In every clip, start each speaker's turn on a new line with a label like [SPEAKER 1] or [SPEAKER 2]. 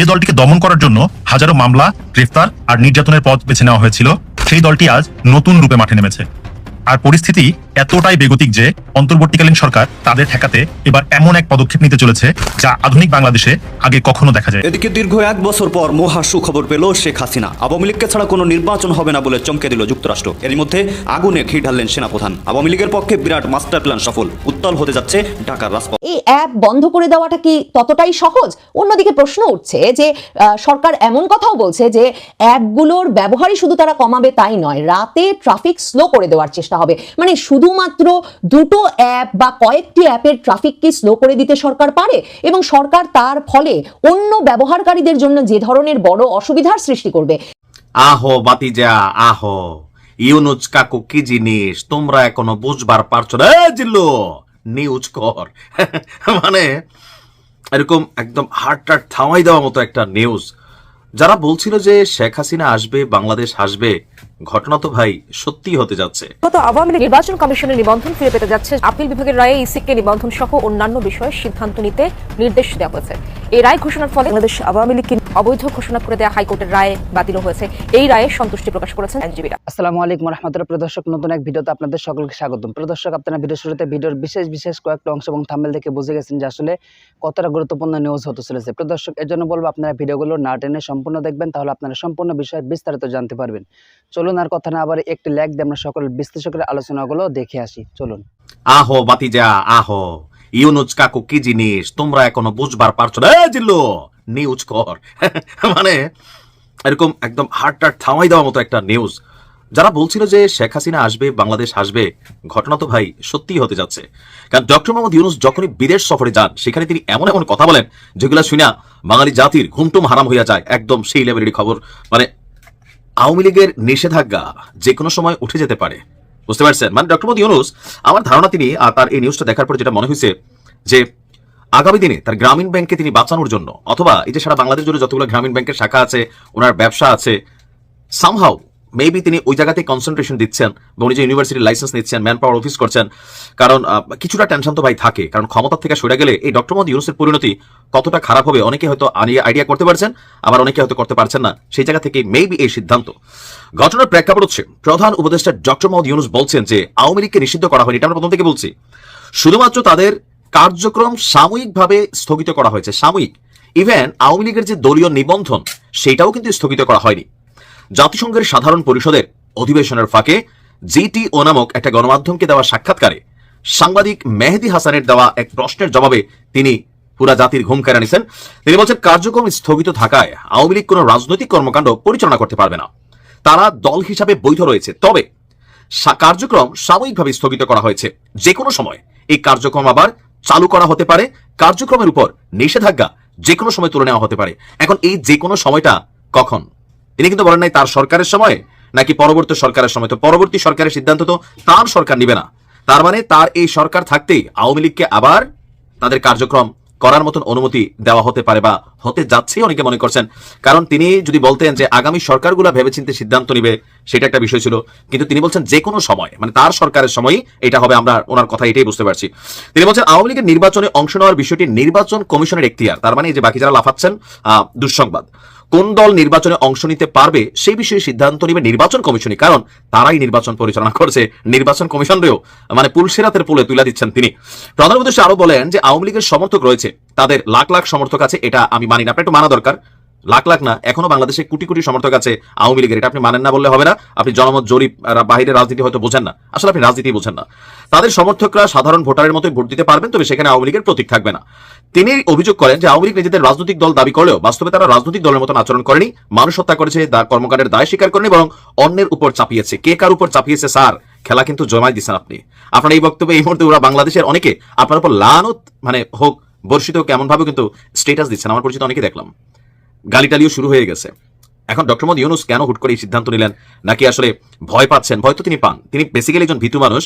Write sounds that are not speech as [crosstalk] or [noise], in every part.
[SPEAKER 1] যে দলটিকে দমন করার জন্য হাজারো মামলা, গ্রেফতার আর নির্যাতনের পথ বেছে নেওয়া হয়েছিল, সেই দলটি আজ নতুন রূপে মাঠে নেমেছে। আর পরিস্থিতি এতটাই বেগতিক যে অন্তর্বর্তীকালীন সরকার তাদের ঠেকাতে এবার এমন এক পদক্ষেপ নিতে চলেছে যা আধুনিক বাংলাদেশে আগে কখনো দেখা যায়।
[SPEAKER 2] এদিকে দীর্ঘ এক বছর পর মহা সুখবর পেল শেখ হাসিনা। আওয়ামী লীগকে ছাড়া কোনো নির্বাচন হবে না বলে চমকে দিল যুক্তরাষ্ট্র। এর মধ্যে আগুনে ঘি ঢাললেন সেনাপ্রধান। আওয়ামী লীগের পক্ষে বিরাট মাস্টার প্ল্যান সফল। উত্তাল হতে যাচ্ছে ঢাকার রাজপথ।
[SPEAKER 3] এই অ্যাপ বন্ধ করে দেওয়াটা কি ততটাই সহজ? অন্যদিকে প্রশ্ন উঠছে যে আহ, সরকার এমন কথাও বলছে যে অ্যাপগুলোর ব্যবহারই শুধু তারা কমাবে তাই নয় রাতে ট্রাফিক স্লো করে দেওয়ার চেষ্টা হবে। মানে শুধুমাত্র দুটো অ্যাপ বা কয়েকটি অ্যাপের ট্রাফিক কি স্লো করে দিতে সরকার পারে? এবং সরকার তার ফলে অন্য ব্যবহারকারীদের জন্য যে ধরনের বড় অসুবিধার সৃষ্টি করবে?
[SPEAKER 4] আহ বাতিজা, আহ। ইউনুজ কাকু কি জিনিস? তোমরা এখনও বুঝবার পারছ না। জিল্লু নিউজ কর। [laughs] মানে এরকম একদম হার্ট টার্ট থামাই দেওয়ার মতো একটা নিউজ যারা বলছিল যে শেখ হাসিনা আসবে, বাংলাদেশ আসবে, ঘটনা তো ভাই সত্যি হতে যাচ্ছে।
[SPEAKER 5] গত আওয়ামী লীগ নির্বাচন কমিশনের নিবন্ধন ফিরে পেতে যাচ্ছে। আপিল বিভাগের রায়ে ইসিকে নিবন্ধন সহ অন্যান্য বিষয়ে সিদ্ধান্ত নিতে নির্দেশ দেওয়া হয়েছে। এই রায় ঘোষণার ফলে বাংলাদেশ আওয়ামী লীগকে অবৈধ ঘোষণা করে দেওয়া হাইকোর্টের রায় বাতিল হয়েছে। এই রায়ে সন্তুষ্টি প্রকাশ করেছেন আইনজীবীরা।
[SPEAKER 6] আসসালামু আলাইকুম রহমতুল্লাহ। প্রদর্শক নতুন এক ভিডিওতে আপনাদের সকলকে স্বাগতম। প্রদর্শক আপনারা ভিডিও শুরুতে ভিডিওর বিশেষ বিশেষ কয়েকটা অংশ এবং থাম্বেল দেখে বুঝে গেছেন যে আসলে কতটা গুরুত্বপূর্ণ নিউজ হতে চলেছে। প্রদর্শক এর জন্য বলব আপনারা ভিডিওগুলো না টেনে সম্পূর্ণ দেখবেন তাহলে আপনারা সম্পূর্ণ বিষয়ে বিস্তারিত জানতে পারবেন। চলুন আর কথা না আবার একটি ল্যাক দিয়ে আমরা সকল বিশ্লেষকের আলোচনাগুলো দেখে আসি। চলুন।
[SPEAKER 4] আহো বাতিজা আহো। ইউনুজ কাকু কি জিনিস? তোমরা এখনও বুঝবার পারছ না? জিল্লু! নিউজ কর। মানে এরকম একদম হার্ট টার্ট থামাই দেওয়ার মতো একটা নিউজ যারা বলছিল যে শেখ হাসিনা আসবে, বাংলাদেশ আসবে, ঘটনা তো ভাই সত্যি হতে যাচ্ছে। কারণ ডক্টর মোহাম্মদ ইউনুস যখনই বিদেশ সফরে যান, সেখানে তিনি এমন এমন কথা বলেন, যেগুলো শুনা বাঙালি জাতির ঘুমটুম হারাম হইয়া যায়। একদম সেই লেভেলেরই খবর। মানে আওয়ামী লীগের নিষেধাজ্ঞা যে কোনো সময় উঠে যেতে পারে। বুঝতে পারছেন? মানে ডক্টর মোদী ইউনুস, আমার ধারণা তিনি তার এই নিউজটা দেখার পর যেটা মনে হয়েছে যে আগামী দিনে তার গ্রামীণ ব্যাংকে তিনি বাঁচানোর জন্য, অথবা এই যে সারা বাংলাদেশ জুড়ে যতগুলো গ্রামীণ ব্যাংকের শাখা আছে, ওনার ব্যবসা আছে সামহাউ মেবি তিনি ওই জায়গাতে কনসেন্ট্রেশন দিচ্ছেন বা উনি যে ইউনিভার্সিটির লাইসেন্স নিচ্ছেন ম্যান পাওয়ার অফিস করছেন, কারণ কিছুটা টেনশন তো ভাই থাকে, কারণ ক্ষমতা থেকে সরে গেলে এই ডক্টর মোহাম্মদ ইউনুসের পরিণতি কতটা খারাপ হবে অনেকে হয়তো আইডিয়া করতে পারছেন, আবার অনেকে হয়তো করতে পারছেন না, সেই জায়গা থেকে মেবি এই সিদ্ধান্ত। ঘটনার প্রেক্ষাপট হচ্ছে, প্রধান উপদেষ্টা ডক্টর মোহাম্মদ ইউনুস বলছেন যে আওয়ামী লীগকে নিষিদ্ধ করা হয়নি, এটা আমরা প্রথম থেকে বলছি। শুধুমাত্র তাদের কার্যক্রম সাময়িকভাবে স্থগিত করা হয়েছে। সাময়িক। ইভেন আওয়ামী লীগের যে দলীয় নিবন্ধন, সেটাও কিন্তু স্থগিত করা হয়নি। জাতিসংঘের সাধারণ পরিষদের অধিবেশনের ফাঁকে জিটিও নামক একটা গণমাধ্যমকে দেওয়া সাক্ষাৎকারে সাংবাদিক মেহেদি হাসানের দেওয়া এক প্রশ্নের জবাবে তিনি পুরা জাতির ঘুম কেড়ে নিছেন। তিনি বলছেন, কার্যক্রম স্থগিত থাকায় আওয়ামী লীগ কোনো রাজনৈতিক কর্মকাণ্ড পরিচালনা করতে পারবে না। তারা দল হিসাবে বৈধ রয়েছে। তবে কার্যক্রম সাময়িকভাবে স্থগিত করা হয়েছে। যে কোনো সময় এই কার্যক্রম আবার চালু করা হতে পারে, কার্যক্রমের উপর নিষেধাজ্ঞা যে কোনো সময় তুলে নেওয়া হতে পারে। এখন এই যে কোনো সময়টা কখন? তিনি কিন্তু বলেন নাই, তার সরকারের সময়, নাকি পরবর্তী সরকারের সময়? তো পরবর্তী সরকারের সিদ্ধান্ত তো তার সরকার নিবে না। তার মানে তার এই সরকার থাকতেই আওয়ামী লীগকে আবার তাদের কার্যক্রম করার মতন অনুমতি দেওয়া হতে পারে বা হতে যাচ্ছে, অনেকে মনে করছেন। কারণ তিনি যদি বলতেন যে আগামী সরকারগুলো ভেবেচিন্তে সিদ্ধান্ত নিবে, সেটা একটা বিষয় ছিল। কিন্তু তিনি বলছেন যে কোনো সময় মানে তার সরকারের সময়ই এটা হবে, আমরা ওনার কথা এটাই বুঝতে পারছি। তিনি বলছেন, আওয়ামী লীগের নির্বাচনে অংশ নেওয়ার বিষয়টি নির্বাচন কমিশনের এখতিয়ার, তার মানে যে বাকি যারা লাফাচ্ছেন দুঃসংবাদ। কোন দল নির্বাচনে অংশ নিতে পারবে সেই বিষয়ে সিদ্ধান্ত নেবে নির্বাচন কমিশনই, কারণ তারাই নির্বাচন পরিচালনা করছে নির্বাচন কমিশনরেও মানে পুলসেরাতের পুলে তুলে দিচ্ছেন তিনি। প্রধানমন্ত্রী আরও বলেন যে আওয়ামী লীগের সমর্থক রয়েছে, তাদের লাখ লাখ সমর্থক আছে, এটা আমি মানি না আপনার একটু মানা দরকার। লাখ লাখ না, এখনও বাংলাদেশে কোটি কোটি সমর্থক আছে আওয়ামী লীগের। এটা আপনি মানেন না বললে হবে না। আপনি জনমত, জরিপ বাইরের রাজনীতি হয়তো বোঝেন না। আসলে আপনি রাজনীতি বোঝেন না। তাদের সমর্থকরা সাধারণ ভোটারের মতোই ভোট দিতে পারবেন, তবে সেখানে আওয়ামী লীগের প্রতীক থাকবে না। তিনি অভিযোগ করেন যে আওয়ামী লীগ নিজেদের রাজনৈতিক দল দাবি করলেও বাস্তবে তারা রাজনৈতিক দলের মতন আচরণ করেনি। মানুষ হত্যা করেছে কর্মকাণ্ডের দায় স্বীকার করেনি, বরং অন্যের উপর চাপিয়েছে। কে কার উপর চাপিয়েছে, স্যার? খেলা কিন্তু জমাই দিচ্ছেন আপনি। আপনার এই বক্তব্যে এই মুহূর্তে ওরা বাংলাদেশের অনেকে আপনার উপর লানত মানে হোক, বর্ষিত হোক এমন ভাবে কিন্তু স্টেটাস দিচ্ছেন। আমার পরিচিত অনেকে দেখলাম। গালিটালিও শুরু হয়ে গেছে। এখন ডক্টর মোদী ইউনুস কেন হুট করে এই সিদ্ধান্ত নিলেন? নাকি আসলে ভয় পাচ্ছেন? ভয় তো তিনি পান। তিনি বেসিক্যালি একজন ভীতু মানুষ।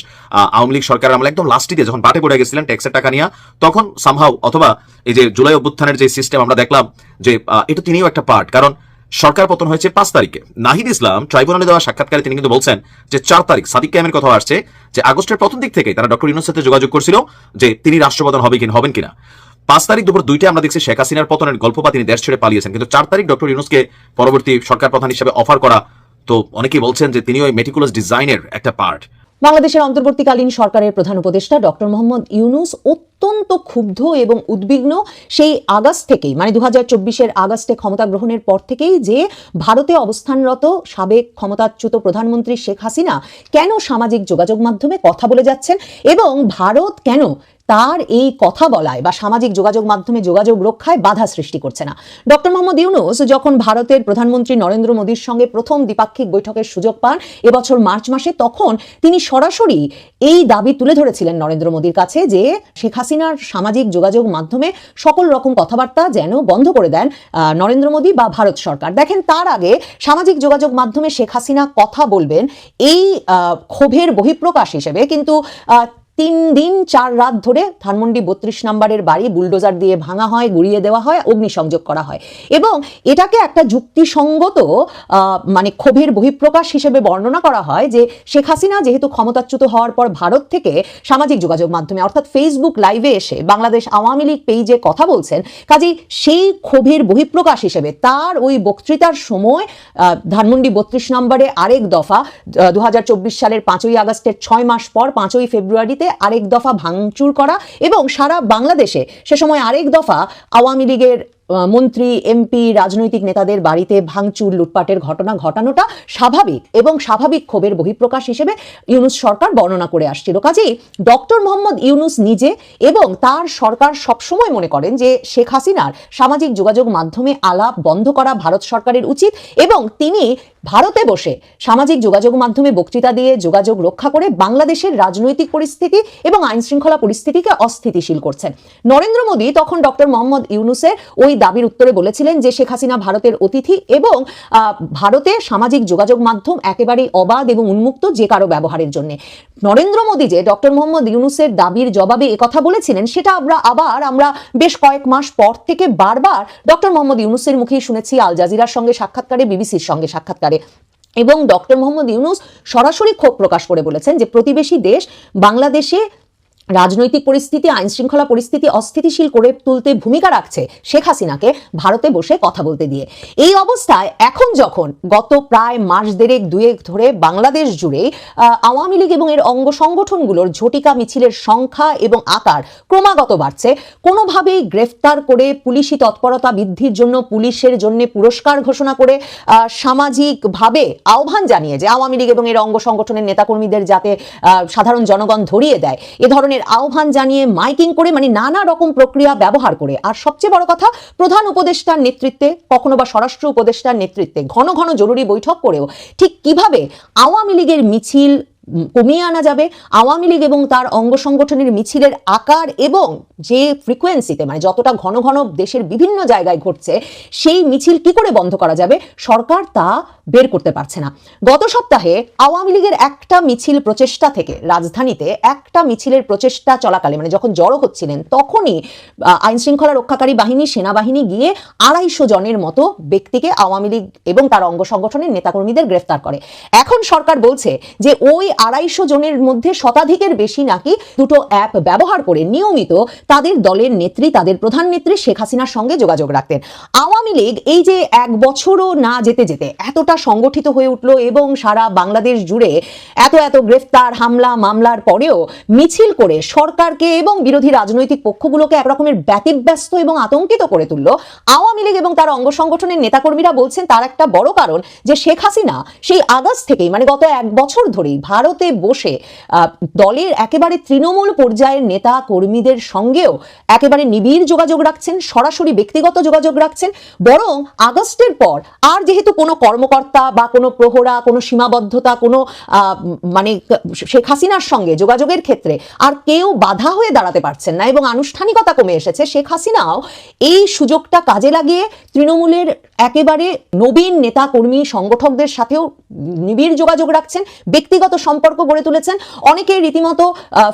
[SPEAKER 4] আওয়ামী লীগ সরকার আমলে একদম লাস্ট দিকে যখন বাটে পড়ে গেছিলেন ট্যাক্সের টাকা নিয়ে, তখন সামহাও অথবা এই যে জুলাই অভ্যুত্থানের যে সিস্টেম আমরা দেখলাম যে এটা তিনিও একটা পার্ট কারণ সরকার পতন হয়েছে পাঁচ তারিখে। নাহিদ ইসলাম ট্রাইব্যুনালে দেওয়া সাক্ষাৎকারে তিনি কিন্তু বলছেন যে, চার তারিখ, সাদিক ক্যামের কথা আসছে যে, আগস্টের প্রথম দিক থেকে তারা ডক্টর ইউনুসের সাথে যোগাযোগ করছিল যে, তিনি রাষ্ট্রপ্রধান হবে কিনা হবেন কিনা। পাঁচ তারিখ দুপুর দুইটা আমরা দেখছি শেখ হাসিনার পতনের গল্প বা তিনি দেশ ছেড়ে পালিয়েছেন। কিন্তু চার তারিখ ডক্টর ইউনুসকে পরবর্তী সরকার প্রধান হিসেবে অফার করা, তো অনেকেই বলছেন যে তিনি ওই মেটিকুলাস ডিজাইনের একটা পার্ট
[SPEAKER 3] বাংলাদেশের অন্তর্বর্তীকালীন সরকারের প্রধান উপদেষ্টা ডক্টর মোহাম্মদ ইউনুস অত্যন্ত ক্ষুব্ধ এবং উদ্বিগ্ন সেই আগস্ট থেকেই মানে দু হাজার চব্বিশের আগস্টে ক্ষমতা গ্রহণের পর থেকেই যে ভারতে অবস্থানরত সাবেক ক্ষমতাচ্যুত প্রধানমন্ত্রী শেখ হাসিনা কেন সামাজিক যোগাযোগ মাধ্যমে কথা বলে যাচ্ছেন এবং ভারত কেন তার এই কথা বলায় বা সামাজিক যোগাযোগ মাধ্যমে যোগাযোগ রক্ষায় বাধা সৃষ্টি করছে না? ডক্টর মোহাম্মদ ইউনুস যখন ভারতের প্রধানমন্ত্রী নরেন্দ্র মোদীর সঙ্গে প্রথম দ্বিপাক্ষিক বৈঠকের সুযোগ পান এবছর মার্চ মাসে, তখন তিনি সরাসরি এই দাবি তুলে ধরেছিলেন নরেন্দ্র মোদীর কাছে যে শেখ হাসিনার সামাজিক যোগাযোগ মাধ্যমে সকল রকম কথাবার্তা যেন বন্ধ করে দেন নরেন্দ্র মোদী বা ভারত সরকার। দেখেন, তার আগে সামাজিক যোগাযোগ মাধ্যমে শেখ হাসিনা কথা বলবেন, এই ক্ষোভের বহিঃপ্রকাশ হিসেবে। কিন্তু তিন দিন, চার রাত ধরে ধানমন্ডি বত্রিশ নম্বরের বাড়ি বুলডোজার দিয়ে ভাঙা হয়, গুড়িয়ে দেওয়া হয়, অগ্নিসংযোগ করা হয়। এবং এটাকে একটা যুক্তিসঙ্গত মানে ক্ষোভের বহিঃপ্রকাশ হিসেবে বর্ণনা করা হয় যে শেখ হাসিনা যেহেতু ক্ষমতাচ্যুত হওয়ার পর ভারত থেকে সামাজিক যোগাযোগ মাধ্যমে, অর্থাৎ ফেসবুক লাইভে এসে বাংলাদেশ আওয়ামী লীগ পেজে কথা বলছেন, কাজেই সেই ক্ষোভের বহিঃপ্রকাশ হিসেবে তার ওই বক্তৃতার সময় ধানমন্ডি বত্রিশ নম্বরে আরেক দফা দু হাজার চব্বিশ সালের পাঁচই আগস্টের ছয় মাস পর, পাঁচই ফেব্রুয়ারিতে আরেক দফা ভাঙচুর করা এবং সারা বাংলাদেশে সে সময় আরেক দফা আওয়ামী লীগের মন্ত্রী, এমপি, রাজনৈতিক নেতাদের বাড়িতে ভাঙচুর, লুটপাটের ঘটনা ঘটানোটা স্বাভাবিক এবং স্বাভাবিক ক্ষোভের বহিঃপ্রকাশ হিসেবে ইউনুস সরকার বর্ণনা করে আসছিল। কাজেই ডক্টর মোহাম্মদ ইউনুস নিজে এবং তার সরকার সবসময় মনে করেন যে শেখ হাসিনার সামাজিক যোগাযোগ মাধ্যমে আলাপ বন্ধ করা ভারত সরকারের উচিত এবং তিনি ভারতে বসে সামাজিক যোগাযোগ মাধ্যমে বক্তৃতা দিয়ে যোগাযোগ রক্ষা করে বাংলাদেশের রাজনৈতিক পরিস্থিতি এবং আইন শৃঙ্খলা পরিস্থিতিকে অস্থিতিশীল করছেন। নরেন্দ্র মোদী তখন ডক্টর মোহাম্মদ ইউনুসের ওই দাবির উত্তরে বলেছিলেন যে শেখ হাসিনা ভারতের অতিথি এবং ভারতে সামাজিক যোগাযোগ মাধ্যম একেবারেই অবাধ এবং উন্মুক্ত যে কারও ব্যবহারের জন্য। নরেন্দ্র মোদী যে ডক্টর মোহাম্মদ ইউনুসের দাবির জবাবে একথা বলেছিলেন, সেটা আমরা আবার, আমরা বেশ কয়েক মাস পর থেকে বারবার ডক্টর মোহাম্মদ ইউনুসের মুখেই শুনেছি, আল জাজিরার সঙ্গে সাক্ষাৎকারে, বিবিসির সঙ্গে সাক্ষাৎকারে। এবং ডক্টর মোহাম্মদ ইউনুস সরাসরি ক্ষোভ প্রকাশ করে বলেছেন যে প্রতিবেশী দেশ বাংলাদেশে রাজনৈতিক পরিস্থিতি আইন শৃঙ্খলা পরিস্থিতি অস্থিতিশীল করে তুলতে ভূমিকা রাখছে শেখ হাসিনাকে ভারতে বসে কথা বলতে দিয়ে। এই অবস্থায় এখন যখন গত প্রায় মাস দেড়েক, দুয়েক ধরে বাংলাদেশ জুড়ে আওয়ামী লীগ এবং এর অঙ্গ সংগঠনগুলোর ঝটিকা মিছিলের সংখ্যা এবং আকার ক্রমাগত বাড়ছে, কোনোভাবেই গ্রেফতার করে পুলিশি তৎপরতা বৃদ্ধির জন্য পুলিশের জন্য পুরস্কার ঘোষণা করে সামাজিকভাবে আহ্বান জানিয়ে যে আওয়ামী লীগ এবং এর অঙ্গ সংগঠনের নেতাকর্মীদের যাতে সাধারণ জনগণ ধরিয়ে দেয়, এ ধরনের আহ্বান জানিয়ে মাইকিং করে মানে নানা রকম প্রক্রিয়া ব্যবহার করে। আর সবচেয়ে বড় কথা, প্রধান উপদেষ্টার নেতৃত্বে কখনো বা স্বরাষ্ট্র উপদেষ্টার নেতৃত্বে ঘন ঘন জরুরি বৈঠক করেও ঠিক কীভাবে আওয়ামী লীগের মিছিল কমিয়ে আনা যাবে। আওয়ামী লীগ এবং তার অঙ্গ সংগঠনের মিছিলের আকার এবং যে ফ্রিকোয়েন্সিতে মানে যতটা ঘন ঘন দেশের বিভিন্ন জায়গায় ঘটছে, সেই মিছিল কি করে বন্ধ করা যাবে? সরকার তা বের করতে পারছে না। গত সপ্তাহে আওয়ামী লীগের একটা মিছিল প্রচেষ্টা থেকে, রাজধানীতে একটা মিছিলের প্রচেষ্টা চলাকালে মানে যখন জড়ো হচ্ছিলেন, তখনই আইন শৃঙ্খলা রক্ষাকারী বাহিনী, সেনাবাহিনী গিয়ে আড়াইশো জনের মতো ব্যক্তিকে আওয়ামী লীগ এবং তার অঙ্গ সংগঠনের নেতাকর্মীদের গ্রেফতার করে। এখন সরকার বলছে যে ওই আড়াইশো জনের মধ্যে শতাধিকের বেশি নাকি দুটো অ্যাপ ব্যবহার করে নিয়মিত তাদের দলের নেত্রী, তাদের প্রধান নেত্রী শেখ হাসিনার সঙ্গে যোগাযোগ রাখতেন। আওয়ামী লীগ এই যে এক বছরও না যেতে যেতে এতটা সংগঠিত হয়ে উঠল এবং সারা বাংলাদেশ জুড়ে এত এত গ্রেফতার, হামলা, মামলার পরেও মিছিল করে সরকারকে এবং বিরোধী রাজনৈতিক পক্ষগুলোকে একরকমের ব্যতিব্যস্ত এবং আতঙ্কিত করে তুললো আওয়ামী লীগ এবং তার অঙ্গ সংগঠনের নেতাকর্মীরা বলছেন, তার একটা বড় কারণ যে শেখ হাসিনা সেই আগস্ট থেকেই মানে গত এক বছর ধরেই ভারতে বসে দলের একেবারে তৃণমূল পর্যায়ের নেতা কর্মীদের সঙ্গেও একেবারে নিবিড় যোগাযোগ রাখছেন, সরাসরি ব্যক্তিগত যোগাযোগ রাখছেন। বরং আগস্টের পর আর যেহেতু কোনো কর্মকর্তা বা কোনো প্রহরা, কোনো সীমাবদ্ধতা, কোনো মানে শেখ হাসিনার সঙ্গে যোগাযোগের ক্ষেত্রে আর কেউ বাধা হয়ে দাঁড়াতে পারছেন না এবং আনুষ্ঠানিকতা কমে এসেছে, শেখ হাসিনাও এই সুযোগটা কাজে লাগিয়ে তৃণমূলের একেবারে নবীন নেতা কর্মী সংগঠকদের সাথেও নিবিড় যোগাযোগ রাখছেন, ব্যক্তিগত সম্পর্ক গড়ে তুলেছেন। অনেকে রীতিমতো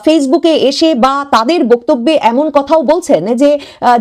[SPEAKER 3] ফেসবুকে এসে বা তাদের বক্তব্যে এমন কথাও বলছেন যে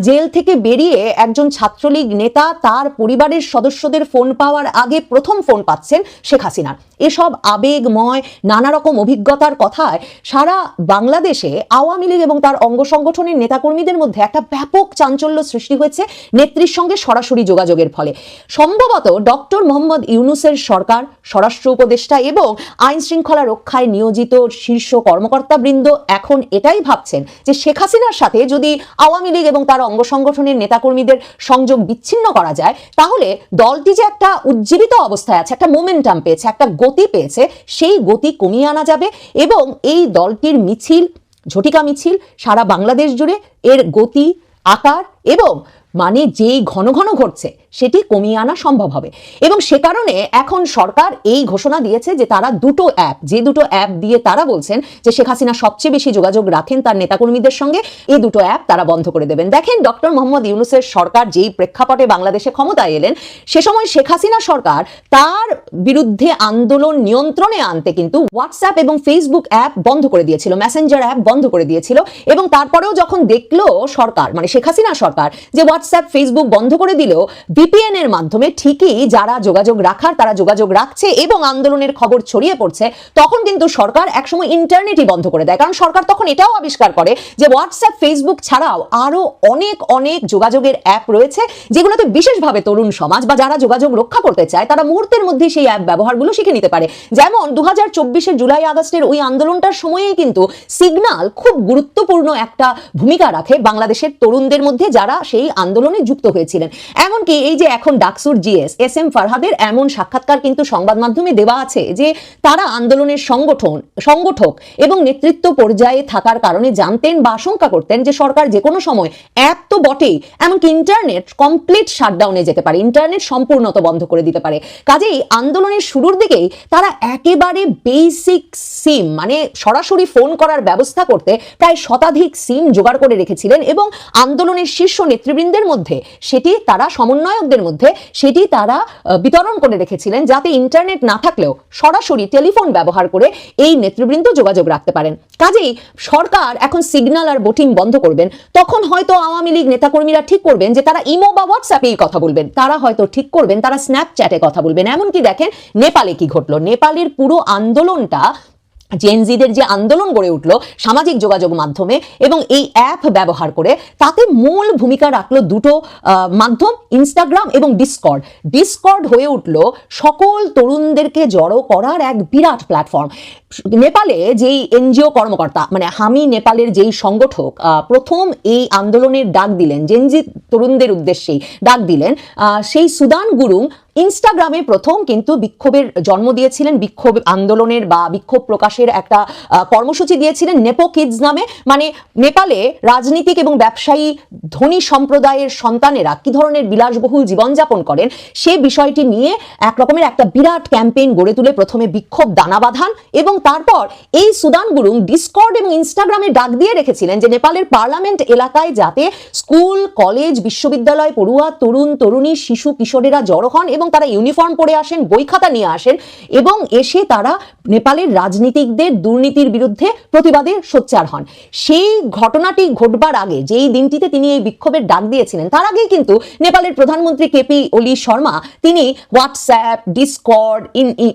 [SPEAKER 3] জেল থেকে বেরিয়ে একজন ছাত্রলীগ নেতা তার পরিবারের সদস্যদের ফোন পাওয়ার আগে প্রথম ফোন পাচ্ছেন শেখ হাসিনার। এসব আবেগময় নানা রকম অভিজ্ঞতার কথায় সারা বাংলাদেশে আওয়ামী লীগ এবং তার অঙ্গ সংগঠনের নেতাকর্মীদের মধ্যে একটা ব্যাপক চাঞ্চল্য সৃষ্টি হয়েছে নেত্রীর সঙ্গে সরাসরি যোগাযোগের ফলে। সম্ভবত ডক্টর মোহাম্মদ ইউনুসের সরকার, স্বরাষ্ট্র উপদেষ্টা এবং আইন শৃঙ্খলা রক্ষায় নিয়োজিত শীর্ষ কর্মকর্তাবৃন্দ এখন এটাই ভাবছেন যে শেখ হাসিনার সাথে যদি আওয়ামী লীগ এবং তার অঙ্গ সংগঠনের নেতাকর্মীদের সংযোগ বিচ্ছিন্ন করা যায়, তাহলে দলটি যে একটা উজ্জীবিত অবস্থায় আছে, একটা মোমেন্টাম পেয়েছে, একটা গতি পেয়েছে, সেই গতি কমিয়ে আনা যাবে এবং এই দলটির মিছিল, ঝটিকা মিছিল সারা বাংলাদেশ জুড়ে এর গতি, আকার এবং মানে যেই ঘন ঘন ঘটছে, সেটি কমিয়ে আনা সম্ভব হবে। এবং সে কারণে এখন সরকার এই ঘোষণা দিয়েছে যে তারা দুটো অ্যাপ, যে দুটো অ্যাপ দিয়ে তারা বলছেন যে শেখ হাসিনা সবচেয়ে বেশি যোগাযোগ রাখেন তার নেতাকর্মীদের সঙ্গে, এই দুটো অ্যাপ তারা বন্ধ করে দেবেন। দেখেন, ডক্টর মোহাম্মদ ইউনুসের সরকার যেই প্রেক্ষাপটে বাংলাদেশে ক্ষমতায় এলেন, সে সময় শেখ হাসিনা সরকার তার বিরুদ্ধে আন্দোলন নিয়ন্ত্রণে আনতে কিন্তু হোয়াটসঅ্যাপ এবং ফেসবুক অ্যাপ বন্ধ করে দিয়েছিল মেসেঞ্জার অ্যাপ বন্ধ করে দিয়েছিল। এবং তারপরেও যখন দেখল সরকার মানে শেখ হাসিনা সরকার, যে হোয়াটসঅ্যাপ ফেসবুক বন্ধ করে দিলেও ভিপিএন এর মাধ্যমে ঠিকই যারা যোগাযোগ রাখার, তারা যোগাযোগ রাখছে এবং আন্দোলনের খবর ছড়িয়ে পড়ছে, তখন কিন্তু সরকার একসময় ইন্টারনেটই বন্ধ করে দেয়। কারণ সরকার তখন এটাও আবিষ্কার করে যে হোয়াটসঅ্যাপ ফেসবুক ছাড়াও আরও অনেক অনেক যোগাযোগের অ্যাপ রয়েছে, যেগুলোতে বিশেষভাবে তরুণ সমাজ বা যারা যোগাযোগ রক্ষা করতে চায়, তারা মুহূর্তের মধ্যে সেই অ্যাপ ব্যবহারগুলো শিখে নিতে পারে। যেমন দু হাজার জুলাই আগস্টের ওই আন্দোলনটার সময়েই কিন্তু সিগন্যাল খুব গুরুত্বপূর্ণ একটা ভূমিকা রাখে বাংলাদেশের তরুণদের মধ্যে, যারা সেই আন্দোলনে যুক্ত হয়েছিলেন। এমনকি এই যে এখন ডাকসুর জিএস, এস এম ফারহাদের এমন সাক্ষাৎকার কিন্তু সংবাদ মাধ্যমে দেওয়া আছে যে তারা আন্দোলনের সংগঠন, সংগঠক এবং নেতৃত্ব পর্যায়ে থাকার কারণে জানতেন বা আশঙ্কা করতেন যে সরকার যে কোনো সময় অ্যাপ তো বটেই, এমনকি ইন্টারনেট কমপ্লিট শাটডাউনে যেতে পারে, ইন্টারনেট সম্পূর্ণত বন্ধ করে দিতে পারে। কাজেই আন্দোলনের শুরুর দিকেই তারা একেবারে বেসিক সিম মানে সরাসরি ফোন করার ব্যবস্থা করতে প্রায় শতাধিক সিম জোগাড় করে রেখেছিলেন এবং আন্দোলনের শীর্ষ নেতৃবৃন্দের মধ্যে, সেটি তারা সমন্বয়কদের মধ্যে, সেটি তারা বিতরণ করে রেখেছিলেন যাতে ইন্টারনেট না থাকলেও সরাসরি টেলিফোন ব্যবহার করে এই নেতৃবৃন্দ যোগাযোগ রাখতে পারেন। কাজেই সরকার এখন সিগন্যাল আর বোটিং বন্ধ করবেন। তখন হয়তো আওয়ামী লীগ নেতাকর্মীরা ঠিক করবেন যে তারা ইমো বা হোয়াটসঅ্যাপেই কথা বলবেন। তারা হয়তো ঠিক করবেন, তারা স্ন্যাপচ্যাটে কথা বলবেন। এমনকি দেখেন, নেপালে কি ঘটলো? নেপালের পুরো আন্দোলনটা জেনজিদের যে আন্দোলন গড়ে উঠল সামাজিক যোগাযোগ মাধ্যমে এবং এই অ্যাপ ব্যবহার করে, তাতে মূল ভূমিকা রাখল দুটো মাধ্যম ইনস্টাগ্রাম এবং ডিসকর্ড ডিসকর্ড হয়ে উঠল সকল তরুণদেরকে জড়ো করার এক বিরাট প্ল্যাটফর্ম নেপালে যেই এনজিও কর্মকর্তা মানে হামি নেপালের যেই সংগঠক প্রথম এই আন্দোলনের ডাক দিলেন জেনজি তরুণদের উদ্দেশ্যেই ডাক দিলেন সেই সুদান গুরুং ইনস্টাগ্রামে প্রথম কিন্তু বিক্ষোভের জন্ম দিয়েছিলেন, বিক্ষোভ আন্দোলনের বা বিক্ষোভ প্রকাশের একটা কর্মসূচি দিয়েছিলেন নেপো কিডস নামে। মানে নেপালে রাজনীতিক এবং ব্যবসায়ী ধনী সম্প্রদায়ের সন্তানেরা কি ধরনের বিলাসবহুল জীবনযাপন করেন, সে বিষয়টি নিয়ে এক রকমের একটা বিরাট ক্যাম্পেইন গড়ে তুলে প্রথমে বিক্ষোভ দানা বাঁধান এবং তারপর এই সুদান গুরুং ডিসকর্ড এবং ইনস্টাগ্রামে ডাক দিয়ে রেখেছিলেন যে নেপালের পার্লামেন্ট এলাকায় যাতে স্কুল, কলেজ, বিশ্ববিদ্যালয়, পড়ুয়া, তরুণ, তরুণী, শিশু, কিশোরেরা জড়ো হন এবং তারা ইউনিফর্ম পরে আসেন, বই খাতা নিয়ে আসেন এবং এসে তারা নেপালের রাজনীতিকদের দুর্নীতির বিরুদ্ধে প্রতিবাদে সোচ্চার হন। সেই ঘটনাটি ঘটবার আগে, যেই দিনটিতে তিনি এই বিক্ষোভের ডাক দিয়েছিলেন, তার আগেই কিন্তু নেপালের প্রধানমন্ত্রী কেপি ওলি শর্মা তিনি হোয়াটসঅ্যাপ ডিসকর্ড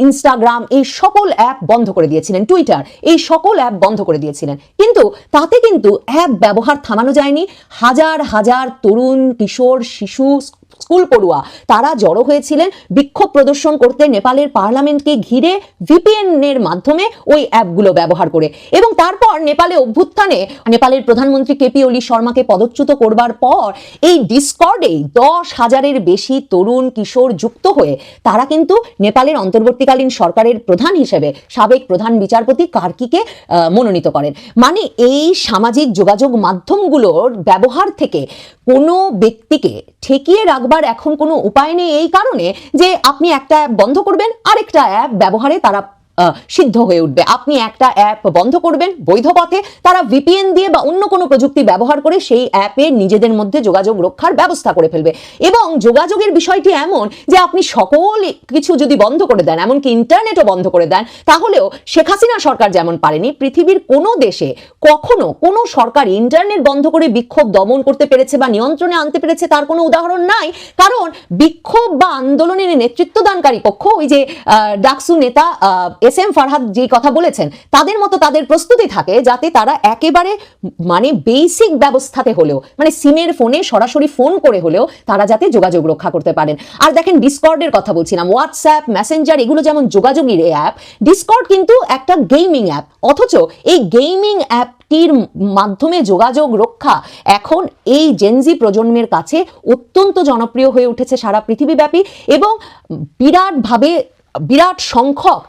[SPEAKER 3] ইনস্টাগ্রাম এই সকল অ্যাপ বন্ধ করে দিয়েছিলেন টুইটার এই সকল অ্যাপ বন্ধ করে দিয়েছিলেন। কিন্তু তাতে কিন্তু অ্যাপ ব্যবহার থামানো যায়নি। হাজার হাজার তরুণ, কিশোর, শিশু স্কুল পড়ুয়া। তারা জড়ো হয়েছিলেন বিক্ষোভ প্রদর্শন করতে নেপালের পার্লামেন্টকে ঘিরে ভিপিএন এর মাধ্যমে ওই অ্যাপগুলো ব্যবহার করে। এবং তারপর নেপালে অভ্যুত্থানে নেপালের প্রধানমন্ত্রী কেপি ওলি শর্মাকে পদচ্যুত করবার পর এই ডিসকর্ডেই দশ হাজারের বেশি তরুণ কিশোর যুক্ত হয়ে তারা কিন্তু নেপালের অন্তর্বর্তীকালীন সরকারের প্রধান হিসেবে সাবেক প্রধান বিচারপতি কার্কিকে মনোনীত করেন। মানে এই সামাজিক যোগাযোগ মাধ্যমগুলোর ব্যবহার থেকে কোনো ব্যক্তিকে ঠেকিয়ে রাখবার এখন কোনো উপায় নেই এই কারণে যে আপনি একটা অ্যাপ বন্ধ করবেন, আরেকটা অ্যাপ ব্যবহারে তারা সিদ্ধ হয়ে উঠবে। আপনি একটা অ্যাপ বন্ধ করবেন, বৈধ পথে। তারা ভিপিএন দিয়ে বা অন্য কোনো প্রযুক্তি ব্যবহার করে সেই অ্যাপে নিজেদের মধ্যে যোগাযোগ রক্ষার ব্যবস্থা করে ফেলবে। এবং যোগাযোগের বিষয়টি এমন যে আপনি সকল কিছু যদি বন্ধ করে দেন, এমনকি ইন্টারনেটও বন্ধ করে দেন, তাহলেও শেখ হাসিনা সরকার যেমন পারেনি, পৃথিবীর কোনো দেশে কখনো কোনো সরকার ইন্টারনেট বন্ধ করে বিক্ষোভ দমন করতে পেরেছে বা নিয়ন্ত্রণে আনতে পেরেছে তার কোনো উদাহরণ নাই। কারণ বিক্ষোভ বা আন্দোলনের নেতৃত্বদানকারী পক্ষ, ওই যে ডাকসু নেতা এস এম ফারহাদ যে কথা বলেছেন, তাদের মতো তাদের প্রস্তুতি থাকে যাতে তারা একেবারে মানে বেসিক ব্যবস্থাতে হলেও মানে সিমের ফোনে সরাসরি ফোন করে হলেও তারা যাতে যোগাযোগ রক্ষা করতে পারেন। আর দেখেন, ডিসকর্ডের কথা বলছিলাম হোয়াটসঅ্যাপ মেসেঞ্জার এগুলো যেমন যোগাযোগের অ্যাপ ডিসকর্ড কিন্তু একটা গেমিং অ্যাপ অথচ এই গেমিং অ্যাপটির মাধ্যমে যোগাযোগ রক্ষা এখন এই জেনজি প্রজন্মের কাছে অত্যন্ত জনপ্রিয় হয়ে উঠেছে সারা পৃথিবীব্যাপী এবং বিরাটভাবে বিরাট সংখ্যক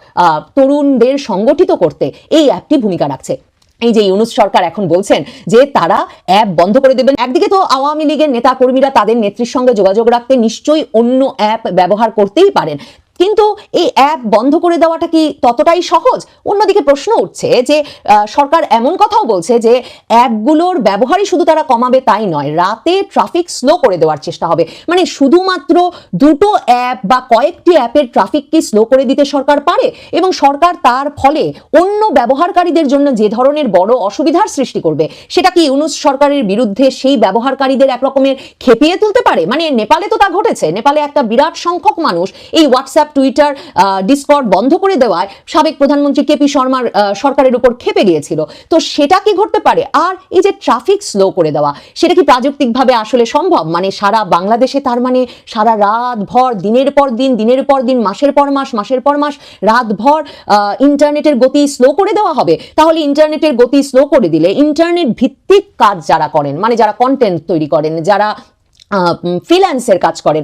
[SPEAKER 3] তরুণদের সংগঠিত করতে এই অ্যাপটি ভূমিকা রাখছে। এই যে ইউনুস সরকার এখন বলছেন যে তারা অ্যাপ বন্ধ করে দেবেন। একদিকে তো আওয়ামী লীগের নেতা কর্মীরা তাদের নেত্রীর সঙ্গে যোগাযোগ রাখতে নিশ্চয়ই অন্য অ্যাপ ব্যবহার করতেই পারেন। কিন্তু এই অ্যাপ বন্ধ করে দেওয়াটা কি ততটাই সহজ? অন্যদিকে প্রশ্ন উঠছে যে সরকার এমন কথাও বলছে যে অ্যাপগুলোর ব্যবহারই শুধু তারা কমাবে তাই নয়, রাতে ট্রাফিক স্লো করে দেওয়ার চেষ্টা হবে। মানে শুধুমাত্র দুটো অ্যাপ বা কয়েকটি অ্যাপের ট্রাফিক কি স্লো করে দিতে সরকার পারে? এবং সরকার তার ফলে অন্য ব্যবহারকারীদের জন্য যে ধরনের বড় অসুবিধার সৃষ্টি করবে, সেটা কি ইউনুস সরকারের বিরুদ্ধে সেই ব্যবহারকারীদের একরকমের খেপিয়ে তুলতে পারে? মানে নেপালে তো তা ঘটেছে। নেপালে একটা বিরাট সংখ্যক মানুষ এই হোয়াটসঅ্যাপ টুইটার ডিসকর্ড বন্ধ করে দেওয়ায় সাবেক প্রধানমন্ত্রী কেপি শর্মার সরকারের উপর খেপে গিয়েছিল। তো সেটা কি ঘটতে পারে? আর এই যে ট্রাফিক স্লো করে দেওয়া, সেটা কি প্রাযুক্তিকভাবে আসলে সম্ভব? মানে সারা বাংলাদেশে তার মানে সারা রাত ভর, দিনের পর দিন, দিনের পর দিন, মাসের পর মাস, মাসের পর মাস, রাত ভর ইন্টারনেটের গতি স্লো করে দেওয়া হবে। তাহলে ইন্টারনেটের গতি স্লো করে দিলে ইন্টারনেট ভিত্তিক কাজ যারা করেন মানে যারা কন্টেন্ট তৈরি করেন, যারা ফ্রিল্যান্সের কাজ করেন।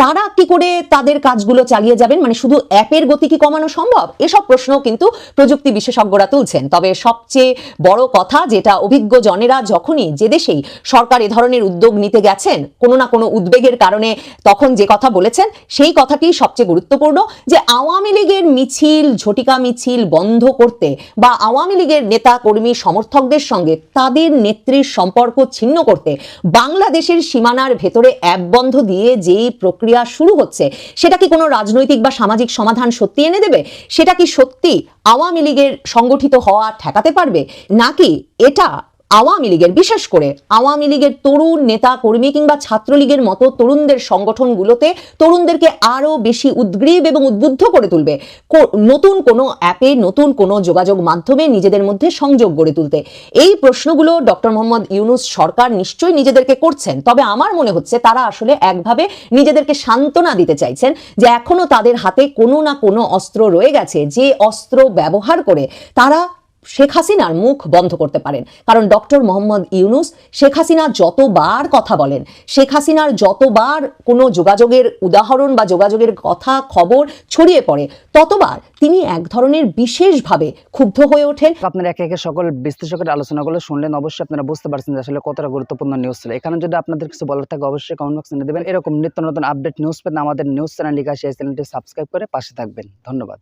[SPEAKER 3] তারা কি করে তাদের কাজগুলো চালিয়ে যাবেন? মানে শুধু অ্যাপের গতি কি কমানো সম্ভব? এসব প্রশ্ন কিন্তু প্রযুক্তি বিশেষজ্ঞরা তুলছেন। তবে সবচেয়ে বড় কথা যেটা অভিজ্ঞ জনেরা যখনই যে দেশেই সরকার এ ধরনের উদ্যোগ নিতে গেছেন, কোনো না কোনো উদ্বেগের কারণে তখন যে কথা বলেছেন, সেই কথাটি সবচেয়ে গুরুত্বপূর্ণ যে আওয়ামী লীগের মিছিল, ঝটিকা মিছিল বন্ধ করতে বা আওয়ামী লীগের নেতা, কর্মী, সমর্থকদের সঙ্গে তাদের নেত্রীর সম্পর্ক ছিন্ন করতে বাংলাদেশের সীমানার ভেতরে অ্যাপ বন্ধ দিয়ে যেই প্রক্রিয়া শুরু হচ্ছে, সেটা কি কোনো রাজনৈতিক বা সামাজিক সমাধান সত্যি এনে দেবে? সেটা কি সত্যি আওয়ামী লীগের সংগঠিত হওয়া ঠেকাতে পারবে? নাকি এটা আওয়ামী লীগের, বিশেষ করে আওয়ামী লীগের তরুণ নেতা কর্মী কিংবা ছাত্রলীগের মতো তরুণদের সংগঠনগুলোতে তরুণদেরকে আরও বেশি উদ্গ্রীব এবং উদ্বুদ্ধ করে তুলবে। নতুন কোনো অ্যাপে নতুন কোনো যোগাযোগ মাধ্যমে নিজেদের মধ্যে সংযোগ গড়ে তুলতে। এই প্রশ্নগুলো ডক্টর মোহাম্মদ ইউনুস সরকার নিশ্চয়ই নিজেদেরকে করছেন। তবে আমার মনে হচ্ছে তারা আসলে একভাবে নিজেদেরকে সান্ত্বনা দিতে চাইছেন যে এখনও তাদের হাতে কোনো না কোনো অস্ত্র রয়ে গেছে। যে অস্ত্র ব্যবহার করে তারা শেখ হাসিনার মুখ বন্ধ করতে পারেন। কারণ ডক্টর মোহাম্মদ ইউনুস শেখ হাসিনা যতবার কথা বলেন, শেখ হাসিনার যতবার কোনো যোগাযোগের উদাহরণ বা যোগাযোগের কথা, খবর ছড়িয়ে পড়ে, ততবার তিনি এক ধরনের বিশেষভাবে ক্ষুব্ধ হয়ে ওঠেন।
[SPEAKER 6] আপনারা একে একে সকল বিশ্লেষকের আলোচনাগুলো শুনলেন, অবশ্যই আপনারা বুঝতে পারছেন যে আসলে কতটা গুরুত্বপূর্ণ নিউজ ছিল। এখানে যদি আপনাদের কিছু বলার থাকে, অবশ্যই কমেন্ট বক্সে দেবেন। এরকম নিত্য নতুন আপডেট নিউজ পেতে আমাদের নিউজ চ্যানেল লিখা সেই চ্যানেলটি সাবস্ক্রাইব করে পাশে থাকবেন। ধন্যবাদ।